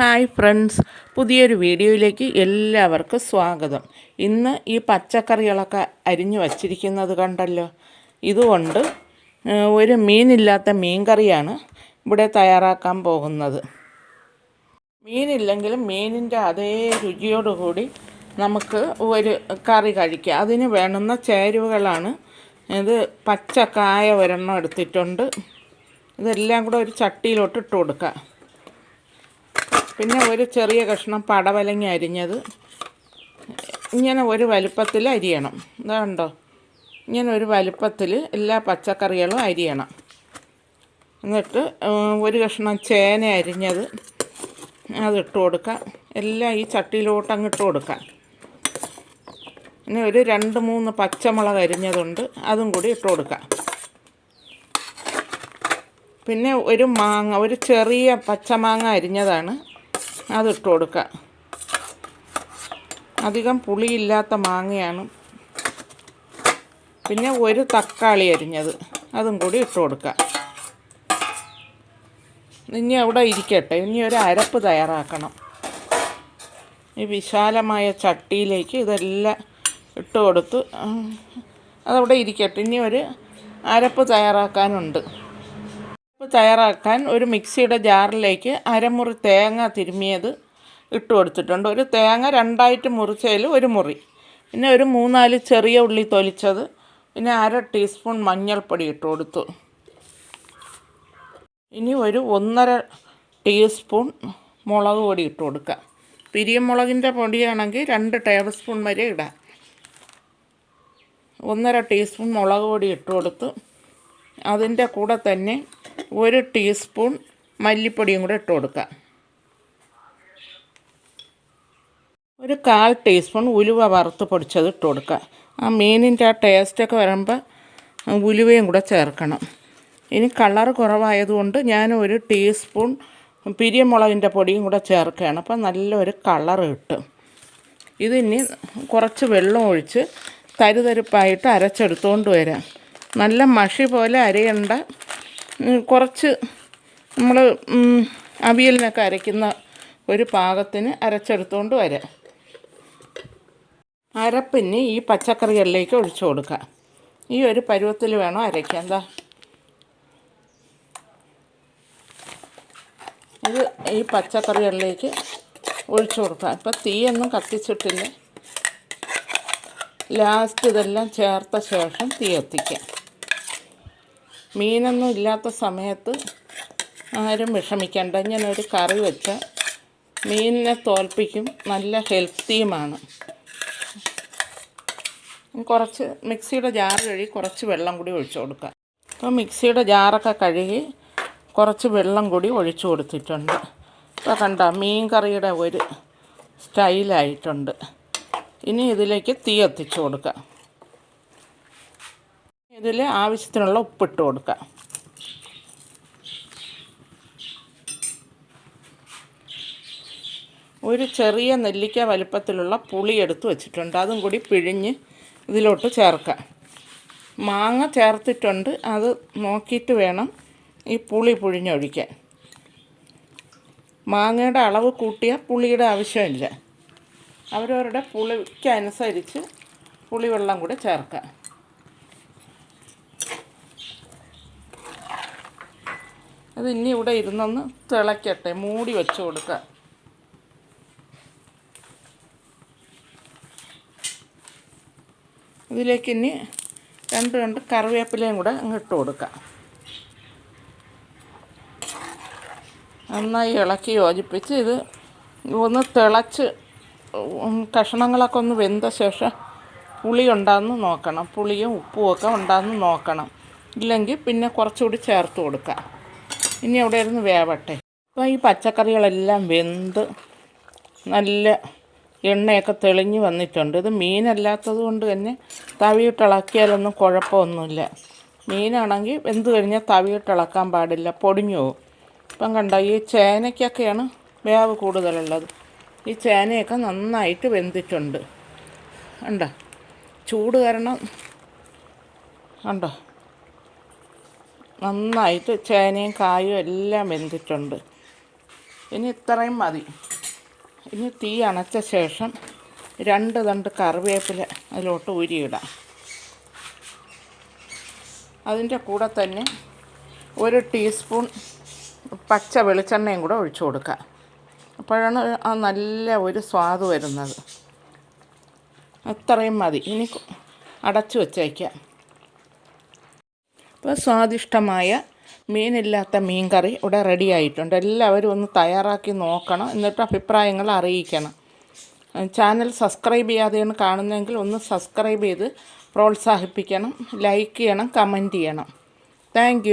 Hi friends. പുതിയൊരു വീഡിയോയിലേക്ക് എല്ലാവർക്കും സ്വാഗതം. ഇന്ന് ഈ പച്ചക്കറികളൊക്കെ അരിഞ്ഞു വച്ചിരിക്കുന്നത് കണ്ടല്ലോ. ഇതുകൊണ്ട് ഒരു മീനില്ലാത്ത മീൻ കറിയാണ് ഇവിടെ തയ്യാറാക്കാൻ പോകുന്നത്. മീനില്ലെങ്കിലും മീനിന്റെ അതേ രുചിയോടുകൂടി നമുക്ക് ഒരു കറി കഴിക്കാം. അതിന് വേണ്ടുന്ന ചേരുവകളാണ്. ഇത് പച്ചക്കായ ഒരെണ്ണം എടുത്തിട്ടുണ്ട്. ഇതെല്ലാം കൂടെ ഒരു ചട്ടിയിലോട്ട് ഇട്ട് കൊടുക്കുക പിന്നെ ഒരു ചെറിയ കഷ്ണം പടവലങ്ങി അരിഞ്ഞത്. ഇങ്ങനെ ഒരു വലുപ്പത്തിൽ അരിയണം. ഇതാണ്ടോ ഇങ്ങനെ ഒരു വലുപ്പത്തിൽ എല്ലാ പച്ചക്കറികളും അരിയണം. എന്നിട്ട് ഒരു കഷ്ണം ചേന അരിഞ്ഞത് അതിട്ട് കൊടുക്കാം. എല്ലാം ഈ ചട്ടിയിലോട്ട് അങ്ങ് ഇട്ട് കൊടുക്കാം. പിന്നെ ഒരു രണ്ട് മൂന്ന് പച്ചമുളക് അരിഞ്ഞതുണ്ട് അതും കൂടി ഇട്ട് കൊടുക്കാം. പിന്നെ ഒരു മാങ്ങ ഒരു ചെറിയ പച്ചമാങ്ങ അരിഞ്ഞതാണ്. അതിട്ട് കൊടുക്കുക അധികം പുളിയില്ലാത്ത മാങ്ങയാണ്. പിന്നെ ഒരു തക്കാളി അരിഞ്ഞത്. അതും കൂടി ഇട്ട് കൊടുക്കുക ഇനി അവിടെ ഇരിക്കട്ടെ. ഇനി ഒരു അരപ്പ് തയ്യാറാക്കണം. ഈ വിശാലമായ ചട്ടിയിലേക്ക് ഇതെല്ലാം ഇട്ട് കൊടുത്ത് അതവിടെ ഇരിക്കട്ടെ. ഇനി ഒരു അരപ്പ് തയ്യാറാക്കാനുണ്ട്. അരപ്പ് തയ്യാറാക്കാൻ ഒരു മിക്സിയുടെ ജാറിലേക്ക് അരമുറി തേങ്ങ തിരുമിയത് ഇട്ട് കൊടുത്തിട്ടുണ്ട്. ഒരു തേങ്ങ രണ്ടായിട്ട് മുറിച്ചതിൽ ഒരു മുറി. പിന്നെ ഒരു മൂന്നാൽ ചെറിയ ഉള്ളി തൊലിച്ചത്. പിന്നെ അര ടീസ്പൂൺ മഞ്ഞൾപ്പൊടി ഇട്ട് കൊടുത്തു. ഇനി ഒരു ഒന്നര ടീസ്പൂൺ മുളക് പൊടി ഇട്ട് കൊടുക്കുക. പിരിയമുളകിന്റെ പൊടിയാണെങ്കിൽ രണ്ട് ടേബിൾ സ്പൂൺ വരെ ഇടാം. ഒന്നര ടീസ്പൂൺ മുളക് പൊടി ഇട്ട് കൊടുത്ത്. അതിന്റെ കൂടെ തന്നെ ഒരു ടീസ്പൂൺ മല്ലിപ്പൊടിയും കൂടെ ഇട്ട് കൊടുക്കുക. ഒരു കാൽ ടീസ്പൂൺ ഉലുവ വറുത്ത് പൊടിച്ചത് ഇട്ട് കൊടുക്കുക. ആ മീനിന്റെ ആ ടേസ്റ്റൊക്കെ വരുമ്പോൾ ഉലുവയും കൂടെ ചേർക്കണം. ഇനി കളർ കുറവായതുകൊണ്ട് ഞാൻ ഒരു ടീസ്പൂൺ പിരിയമുളകിന്റെ പൊടിയും കൂടെ ചേർക്കുകയാണ്. അപ്പം നല്ലൊരു കളർ കിട്ടും. ഇതിനി കുറച്ച് വെള്ളം ഒഴിച്ച് തരുതരുപ്പായിട്ട് അരച്ചെടുത്തുകൊണ്ട് വരാം. നല്ല മഷി പോലെ അരയണ്ട. കുറച്ച് നമ്മൾ അവിയലിനൊക്കെ അരയ്ക്കുന്ന ഒരു പാകത്തിന് അരച്ചെടുത്തുകൊണ്ട് വരാം. അരപ്പിന് ഈ പച്ചക്കറികളിലേക്ക് ഒഴിച്ചു കൊടുക്കുക ഈ ഒരു പരുവത്തിൽ വേണം അരയ്ക്കാൻ. എന്താ ഇത് ഈ പച്ചക്കറികളിലേക്ക് ഒഴിച്ചു കൊടുക്കുക ഇപ്പം തീയൊന്നും കത്തിച്ചിട്ടില്ല. ലാസ്റ്റ് ഇതെല്ലാം ചേർത്ത ശേഷം തീ കത്തിക്കാം. മീനൊന്നും ഇല്ലാത്ത സമയത്ത് ആരും വിഷമിക്കേണ്ട. ഇങ്ങനെ ഒരു കറി വെച്ച് മീനിനെ തോൽപ്പിക്കും. നല്ല ഹെൽത്തിയുമാണ്. കുറച്ച് മിക്സിയുടെ ജാർ കഴുകി കുറച്ച് വെള്ളം കൂടി ഒഴിച്ചു കൊടുക്കാം. അപ്പോൾ മിക്സിയുടെ ജാറൊക്കെ കഴുകി കുറച്ച് വെള്ളം കൂടി ഒഴിച്ചു കൊടുത്തിട്ടുണ്ട്. ഇപ്പോൾ കണ്ട മീൻ കറിയുടെ ഒരു സ്റ്റൈലായിട്ടുണ്ട്. ഇനി ഇതിലേക്ക് തീ എത്തിച്ചു കൊടുക്കുക ഇതിൽ ആവശ്യത്തിനുള്ള ഉപ്പിട്ട് കൊടുക്കുക. ഒരു ചെറിയ നെല്ലിക്ക വലുപ്പത്തിലുള്ള പുളി എടുത്ത് വെച്ചിട്ടുണ്ട്. അതും കൂടി പിഴിഞ്ഞ് ഇതിലോട്ട് ചേർക്കുക. മാങ്ങ ചേർത്തിട്ടുണ്ട്. അത് നോക്കിയിട്ട് വേണം ഈ പുളി പുഴിഞ്ഞൊഴിക്കാൻ. മാങ്ങയുടെ അളവ് കൂട്ടിയാൽ പുളിയുടെ ആവശ്യമില്ല. അവരവരുടെ പുളിക്കനുസരിച്ച് പുളിവെള്ളം കൂടി ചേർക്കാം അത് ഇനി ഇവിടെ ഇരുന്നൊന്ന് തിളയ്ക്കട്ടെ മൂടി വെച്ച് കൊടുക്കുക ഇതിലേക്ക് ഇനി രണ്ട് രണ്ട് കറിവേപ്പിലയും കൂടെ അങ്ങ് ഇട്ട് കൊടുക്കാം. നന്നായി ഇളക്കി യോജിപ്പിച്ച് ഇത് ഒന്ന് തിളച്ച് കഷണങ്ങളൊക്കെ ഒന്ന് വെന്ത ശേഷം പുളി ഉണ്ടാകുന്ന നോക്കണം. പുളിയും ഉപ്പും ഒക്കെ നോക്കണം. ഇല്ലെങ്കിൽ പിന്നെ കുറച്ചുകൂടി ചേർത്ത് കൊടുക്കാം. ഇനി അവിടെ ഇരുന്ന് വേവട്ടെ. അപ്പോൾ ഈ പച്ചക്കറികളെല്ലാം വെന്ത് നല്ല എണ്ണയൊക്കെ തെളിഞ്ഞ് വന്നിട്ടുണ്ട്. ഇത് മീനല്ലാത്തത് കൊണ്ട് തന്നെ തവിയിട്ടിളക്കിയാലൊന്നും കുഴപ്പമൊന്നുമില്ല. മീനാണെങ്കിൽ വെന്ത് കഴിഞ്ഞാൽ തവിയിട്ടിളക്കാൻ പാടില്ല പൊടിഞ്ഞു പോകും. ഇപ്പം കണ്ട ഈ ചേനയ്ക്കൊക്കെയാണ് വേവ് കൂടുതലുള്ളത്. ഈ ചേനയൊക്കെ നന്നായിട്ട് വെന്തിട്ടുണ്ട്. കണ്ടോ ചൂട് കാരണം കണ്ടോ നന്നായിട്ട് ചേനയും കായും എല്ലാം വെന്തിട്ടുണ്ട്. ഇനി ഇത്രയും മതി. ഇനി തീ അണച്ച ശേഷം രണ്ട് തണ്ട് കറിവേപ്പില അതിലോട്ട് ഉരിയിടാം അതിന്റെ കൂടെ തന്നെ ഒരു ടീസ്പൂൺ പച്ച വെളിച്ചെണ്ണയും കൂടെ ഒഴിച്ചു കൊടുക്കുക അപ്പോഴാണ് ആ നല്ല ഒരു സ്വാദ് വരുന്നത്. അത്രയും മതി. ഇനി അടച്ചു വച്ചേക്കാം. അപ്പോൾ സ്വാദിഷ്ടമായ മീനില്ലാത്ത മീൻ കറി ഇവിടെ റെഡി ആയിട്ടുണ്ട്. എല്ലാവരും ഒന്ന് തയ്യാറാക്കി നോക്കണം. എന്നിട്ട് അഭിപ്രായങ്ങൾ അറിയിക്കണം. ചാനൽ സബ്സ്ക്രൈബ് ചെയ്യാതെയാണ് കാണുന്നതെങ്കിൽ ഒന്ന് സബ്സ്ക്രൈബ് ചെയ്ത് പ്രോത്സാഹിപ്പിക്കണം. ലൈക്ക് ചെയ്യണം കമന്റ് ചെയ്യണം. താങ്ക്